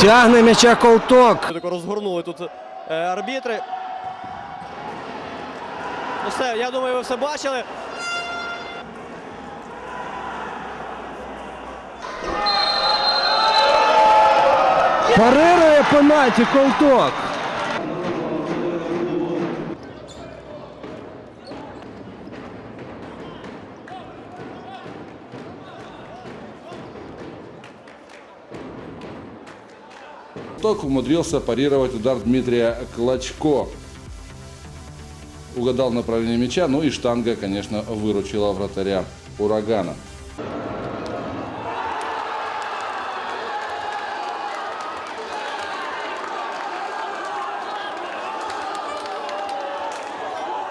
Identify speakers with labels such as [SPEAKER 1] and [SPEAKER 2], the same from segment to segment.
[SPEAKER 1] Тягне м'яча колток.
[SPEAKER 2] Так розгорнули тут е, арбітри. Ну все, я думаю, ви все бачили.
[SPEAKER 1] Парирує пенальті колток.
[SPEAKER 3] Ток умудрился парировать удар Дмитрия Клочко. Угадал направление мяча, ну и штанга, конечно, выручила вратаря урагана.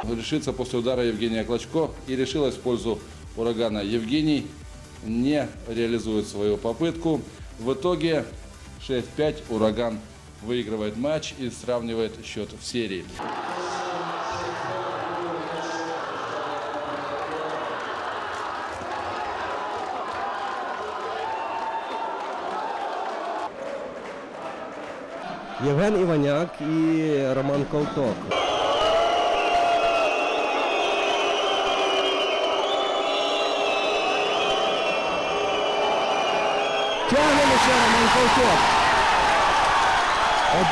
[SPEAKER 3] Решится после удара Евгения Клочко и решилась в пользу урагана. Евгений не реализует свою попытку. В итоге 6-5 ураган выигрывает матч и сравнивает счет в серии.
[SPEAKER 1] Євген Іваняк і Роман Колток. Тягне М'яча Роман Колток.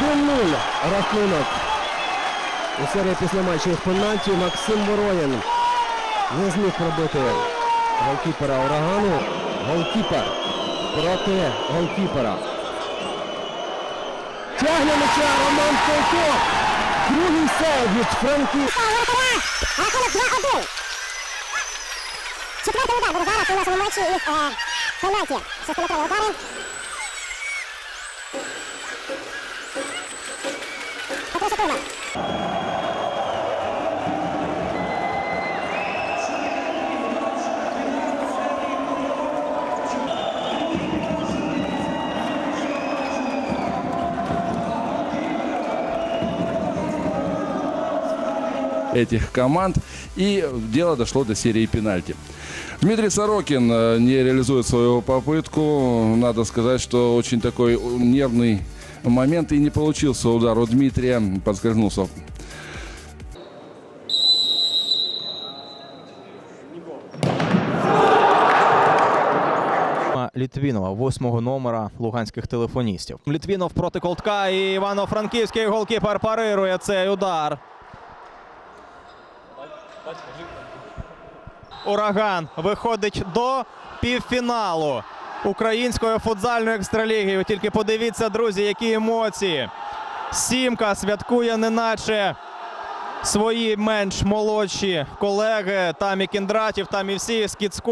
[SPEAKER 1] 1-0 рахунок. У серії після матчів пенальті Максим Воронін не зміг пробити голкіпера урагану. Голкіпер проти голкіпера. Тягне м'яча Роман Колток. Другий сейв від Франківська.
[SPEAKER 4] Рахунок 2-1. Четвертий удар буде зараз у нашому матчі із е, пенальті. Шестиметрові удари.
[SPEAKER 3] Этих команд. И дело дошло до серии пенальти. Дмитрий Сорокин э, не реализует свою попытку. Надо сказать, что очень такой нервный момент и не получился удар у Дмитрия. Подскользнулся
[SPEAKER 5] Літвінова, восьмого номера луганських телефоністів. Літвінов проти Колтка і Івано-Франківський голкіпер парирує цей удар. Ураган виходить до півфіналу української футзальної екстраліги. Ви Тільки подивіться, друзі, які емоції. Сімка святкує неначе свої менш молодші колеги. Там і Кіндратів, там і всі Скіцько.